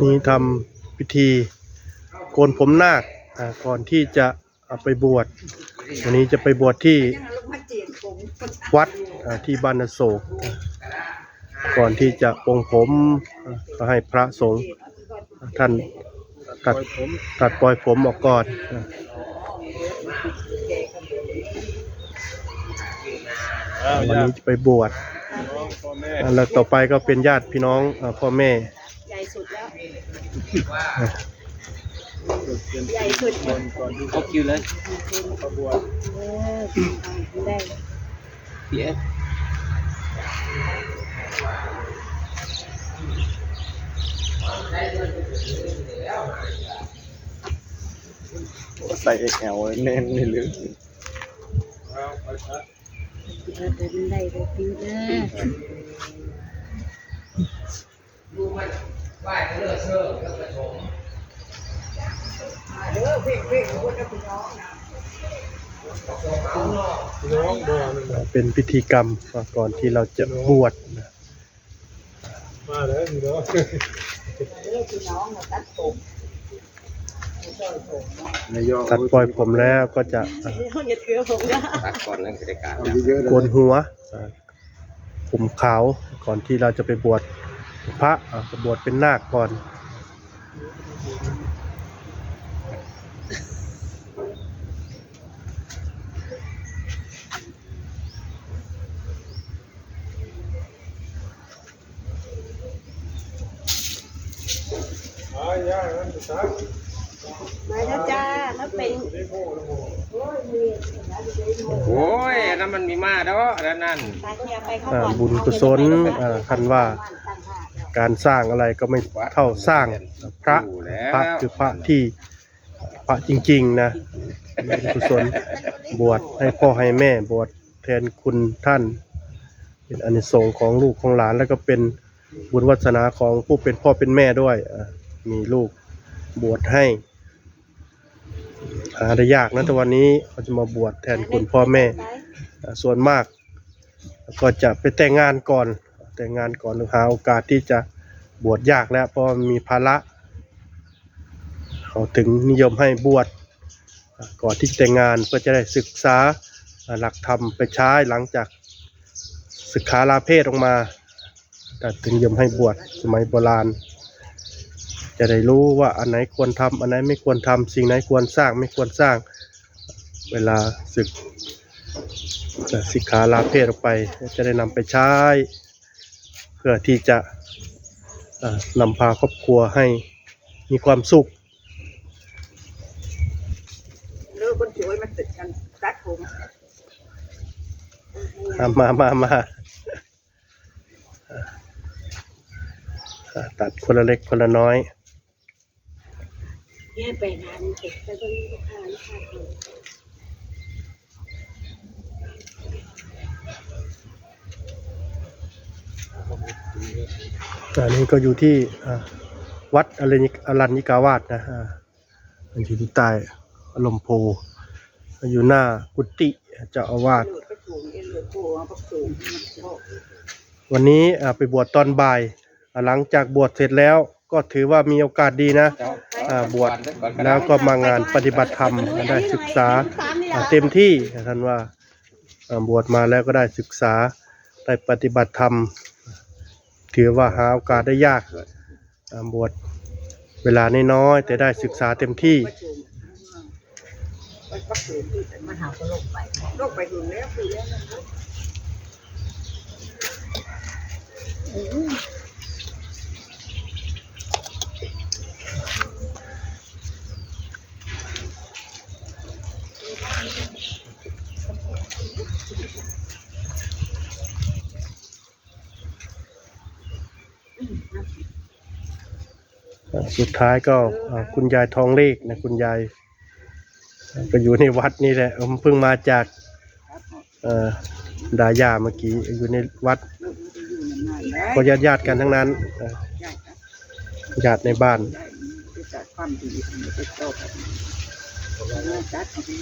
นี่ทำพิธีโกนผมนาคก่อนที่จะเอาไปบวชวันนี้จะไปบวชที่วัดที่บ้านโศก ก่อนที่จะปลงผมก็ให้พระสงฆ์ท่านตัดตัดปล่อยผมออกก่อนวันนี้จะไปบวช แม่อ่าแล้วต่อไปก็เป็นญาติพี่น้องอ่าพ่อแม่ ใหญ่สุดแล้ว ใหญ่สุดก่อนก่อนที่เอาคิวเลยขบวนเออได้พี่เอฟใส่เอ็กแอลเน้นนี่หรือ เออเดินได้เลยพี่เออน้องบ่อนึงอ่าเป็นพิธีกรรมก่อนที่เราจะบวชนะมาแล้วพี่น้องเออพี่น้องมาตัดผม ตัดปล่อยผมแล้วก็จะอ่าเขาอย่าถือผมนะตัดก่อนนั่นคือได้การเอาเยอะๆเลยโกนหัวอ่าผมขาวก่อนที่เราจะไปบวชพระอ่าจะบวชเป็นนาคก่อนอ่าย่า เป็นได้โม่แล้วโม่โอ้ยมีนะดีเลยหมดโอ้ยอันนั้นมันมีมาแล้วอันนั้นนั่นไปเนี่ยไปเข้าอ่าก่อนบุญกุศลอ่าท่านว่าการสร้างอะไรก็ไม่เท่าสร้างพระอยู่แล้วพระคือพระที่พระจริงๆนะบุญกุศลบวชให้พ่อให้แม่บวชแทนคุณท่าน เป็นอานิสงส์ของลูกของหลาน แล้วก็เป็นบุญวัฒนาของผู้เป็นพ่อเป็นแม่ด้วยอ่ามีลูกบวชให้ หาได้ยากนะแต่วันนี้เขาจะมาบวชแทนคุณพ่อแม่ ส่วนมากก็จะไปแต่งงานก่อน แต่งงานก่อนหรือหาโอกาสที่จะบวชยากแล้วเพราะมีภาระเขาถึงนิยมให้บวชก่อนที่จะแต่งงานเพื่อจะได้ศึกษาอ่าหลักธรรมไปใช้หลังจากศึกษาลาเพศออกมาแต่ถึงนิยมให้บวชสมัยโบราณ จะได้รู้ว่าอันไหนควรทำอันไหนไม่ควรทำสิ่งไหนควรสร้างไม่ควรสร้าง เวลาศึกสิกขาลาเพศออกไป จะได้นำไปใช้ เพื่อที่จะเอ่อนำพาครอบครัวให้มีความสุขเลิกคนสวยมาติดกันตัดผมอะมามามาอะตัดคนละเล็กคนละน้อย เนี่ไปงานเก็บไปตรงนี้ค่ะนี่ค่ะอันนี้ก็อยู่ที่วัดอรัญญิอรัญญิกาวาสนะอันอยู่ที่ใต้ลมโพ อยู่หน้ากุฏิเจ้าอาวาสวันนี้ไปบวชตอนบ่าย หลังจากบวชเสร็จแล้ว ก็ถือว่ามีโอกาสดีนะอ่าบวชแล้วก็มางานปฏิบัติธรรมได้ศึกษาอ่าเต็มที่ท่านว่าอ่าบวชมาแล้วก็ได้ศึกษาได้ปฏิบัติธรรม ถือว่าหาโอกาสได้ยากอ่าบวชเวลาน้อยๆแต่ได้ศึกษาเต็มที่ไปกสูงที่มันหาก็ลงไปลงไปถึงแล้วคือแล้วนะ สุดท้ายก็คุณยายทองเลขนะคุณยาย ก็อยู่ในวัดนี่แหละผมเพิ่งมาจากดายาเมื่อกี้อยู่ในวัดก็ญาติญาติกันทั้งนั้นญาติในบ้าน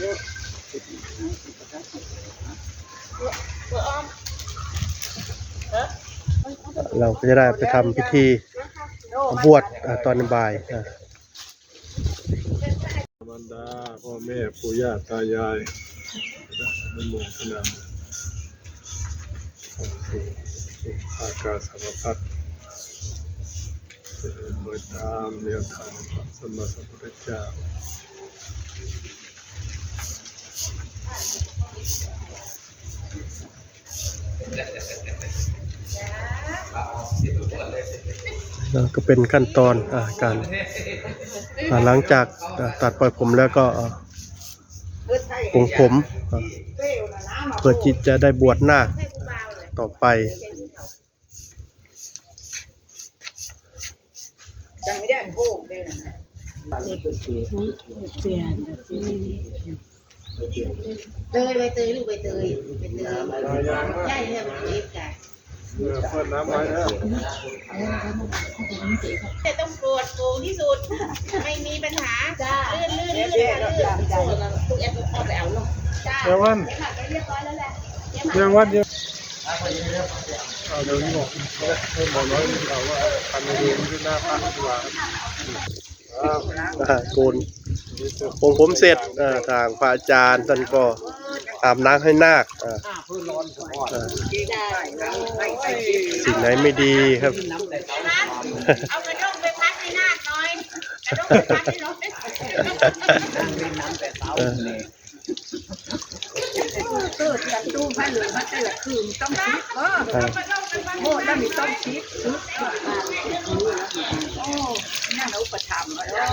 เยอะเราก็จะได้ไปทำพิธี บวชตอนบ่ายบรรดาพ่อแม่ปู่ย่าตายายมันโมทนาสู่สู่อากาศสมพัฒน์โดยตามแนวทางพระสมมาสัมพุทธเจ้าแล้ว ก็เป็นขั้นตอนอการหลังจากตัดปล่อยผมแล้วก็ปลงผมเพื่อจิตจะได้บวชหน้าต่อไปเตยใบเตยลูกใบเตยใบเตยใช่เนี่ยมันเล็กกัน เมื่อเปิดน้ำไว้แล้วแต่ต้องโกรธโกงที่สุด ไม่มีปัญหาจ้าลื่นลื่นเดี๋ลื่ยวนเดี๋ยวค่ะเราลื่นจำใจทุกแอปเอาไปเอาลงจ้าเดี๋ยววันเรียบร้อยแล้วแหละเดี๋ยววันเดียวเอาเดี๋ยวนี้บอกให้บอกน้อยเราว่าคันในเรื่องที่หน้าพันดีกว่าครับอ่าโกนปลงผมเสร็จอ่าทางพระอาจารย์ท่านก็ อาบน้ำให้นาคอ่าอ่าใส่ใส่สิ่งไหนไม่ดีครับ เอากระด้งไปพัดให้นาดหน่อยกระด้งไปพัดให้หน่อยเออเกิดจับตู้ผ้าเหลืองมาแต่ละคืนต้องคิดเออโม่แล้วมีต้องคิดชุดโอ้นั่นอุปถัมภ์แล้ว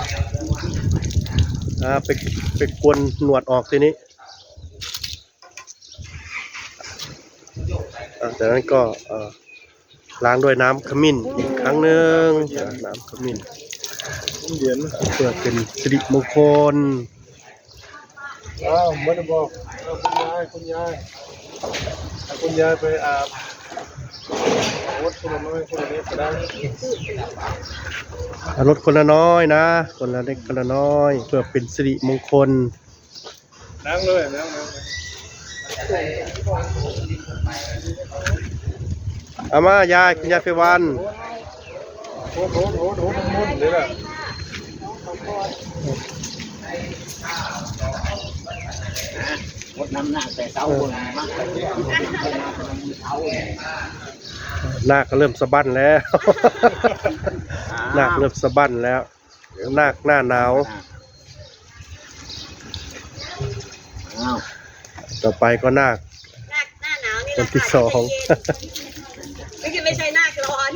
อ่าไปไปกวนหนวดออกทีนี้อ่า จากนั้นก็เอ่อล้างด้วยน้ำขมิ้นอีกครั้งหนึ่งอ่าน้ำขมิ้นเย็นเพื่อเป็นสิริมงคลอ้าวไม่ได้บอกเอาคุณยายคุณยายเอาคุณยายไปอาบโอ๊ตคุณน้อยคุณนี้ก็ได้อ่ารถคนละน้อยนะ คนละเล็กคนละน้อย เพื่อเป็นสิริมงคลนั่งเลยนั่งเลย เอามายายคุณยายไฟวันโอ้โหโอ้โหโอ้โหมุนนี่แหละงดน้ำหน้าแต่เช้าคนมากเลยนาคก็เริ่มสะบั้นแล้วนาคเริ่มสะบั้นแล้วนาคหน้าหนาวอ้าว ต่อไปก็นาค หน้าหน้าหนาวนี่คนที่สองไม่ใช่ไม่ใช่หน้าร้อน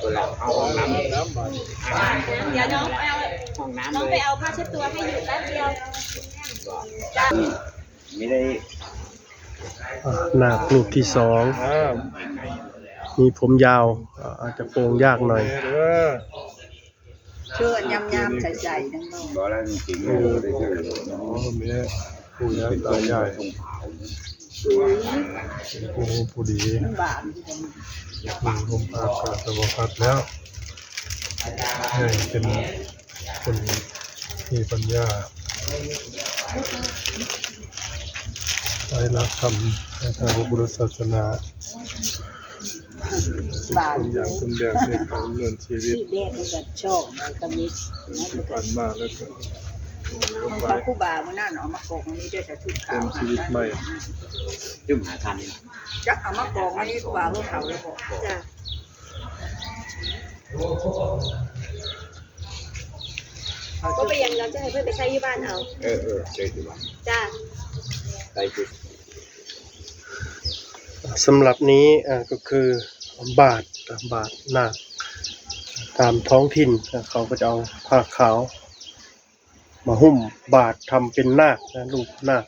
ตัวเราเอาห้องน้ำน้ำบาดเดี๋ยวน้องไปเอาห้องน้ำน้องเลไปยเอาผ้าเช็ดตัวให้อยู่แป๊บเดียว ไม่ได้อ่านาครูปที่สองอ้าวมีผมยาวอ่าอาจจะโปรงยากหน่อยเด้อเชื่อยำยำใส่ใส่ทั้งนั้นบอกแล้วจริงๆไม่ได้ชื่ออ๋อแม่ปู่ย่าตายายโอ้โหผู้ดีบาทปู่ลมอากาศสมพัฒน์แล้วให้เป็นคนมีปัญญา ได้รับคำในทางพระพุทธศาสนาบาทเป็นอย่างเป็นแบบในการดำเนินชีวิตที่แรกมันก็ชอบมันก็มีนะมันก็ผ่านมาแล้วก็ลงมันไปเขาคู่บามันน่าหนอมากองนี้ด้วยแต่ชุดขาวเป็นชีวิตใหม่จุ่มหาทันจักเอามากองอันนี้คู่บาเพื่อเขาเลยบอกจ้ะก็ไปยังเราจะให้เพื่อนไปใช้ที่บ้านเอา เออเออเจอที่บ้านจ้าไปจุด สำหรับนี้ก็คือบาทบาทนาคตามท้องถิ่นเขาก็จะเอาผ้าขาว มาหุ้มบาททำเป็นนาคนะรูปนาค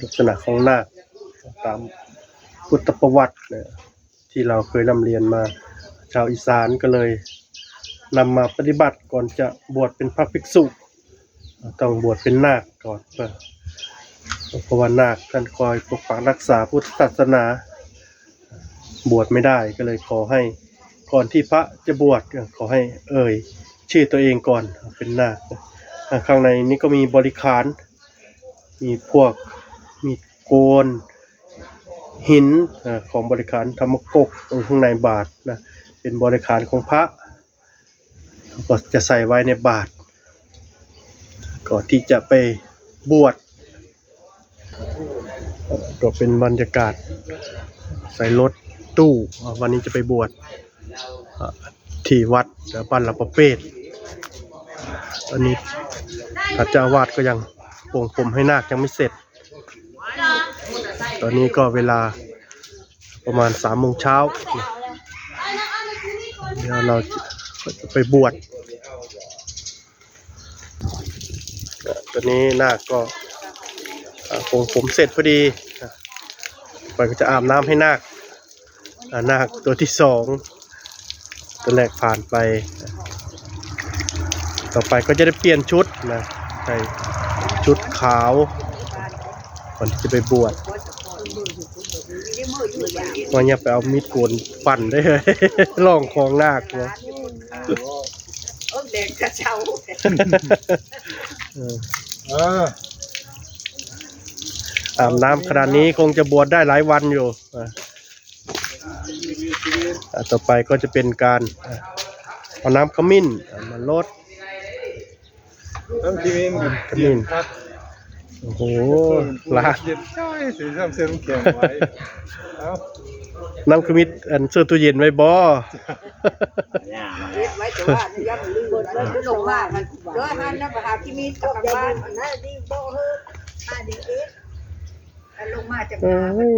ลักษณะของนาคตามพุทธประวัติเนี่ยที่เราเคยนำเรียนมา ชาวอีสานก็เลยนำมาปฏิบัติก่อนจะบวชเป็นพระภิกษุ ต้องบวชเป็นนาคก่อน เพราะว่านาคท่านคอยปกปักรักษาพุทธศาสนา บวชไม่ได้ก็เลยขอให้ก่อนที่พระจะบวชขอให้เอ่ยชื่อตัวเองก่อนเป็นนาคอ่าข้างในนี้ก็มีบริขาร มีพวกมีโกน หินของบริขารธรรมกกข้างในบาทนะเป็นบริขารของพระก็จะใส่ไว้ในบาทก่อนที่จะไปบวช ก็เป็นบรรยากาศ ใส่รถตู้วันนี้จะไปบวชที่วัดบ้านลำประเปศตอนนี้พระเจ้าวาดก็ยังโปรงผมให้นาคยังไม่เสร็จ ตอนนี้ก็เวลาประมาณสามโมงเช้า เดี๋ยวเราจะไปบวชตอนนี้นาคก็ โปรงผมเสร็จพอดีอะไปก็จะอาบน้ำให้นาคอ่านาคตัวที่สองตัวแรกผ่านไป ต่อไปก็จะได้เปลี่ยนชุดนะใส่ชุดขาวก่อนที่จะไปบวชว่าอย่าไปเอามีดโกนปั่นได้เลยลองของนาคเนาะเออเด็กกระเช้าเออเอออาบน้ำขนาดนี้คงจะบวชได้หลายวันอยู่อะอะต่อไปก็จะเป็นการอะเอาน้ำขมิ้นอะมาลดต้องกินขมิ้นโอ้โหลาดเย็นจ้อยสีซ้ำเส้นแข็งไว้เอ้าน้ำขมิ้นอันเสื้อตู้เย็นไว้บ่เนี่ยมาเรียกไว้แต่ว่ายังลืมแล้วก็ลงว่ามันเด้อฮันนะไปหาที่มีกับบ้านอันนั้นดีบ่เฮ้อมาดีเอ็ดแล้วลงมาจากเอ้ย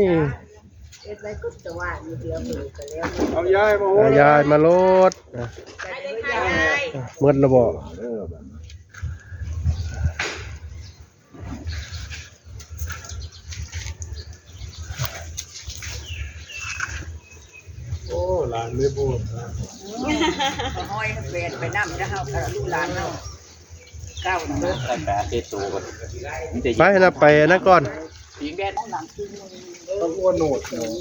เอ็ดไว้ก็จะว่ามีเดียวมือกันแล้วเอายายมาโอ้เอายายมาลดอะไปเลยยายอะเมื่อระบ่โอ้หลานไม่บวชนะห้อยแฟนไปนั่งจะเฮากับลูกหลานเฮาเก้าเด้อตั้งแต่เตตูกันมันจะไปนะไปนะก่อน ยิงแดงต้องอ้วนโหนดเนาะ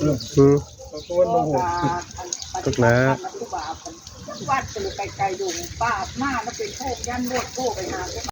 อืมต้องอ้วนโหนดตกนะวัดไปไกลๆดูป้ามาแล้วเป็นโคยันโลดโคไปหา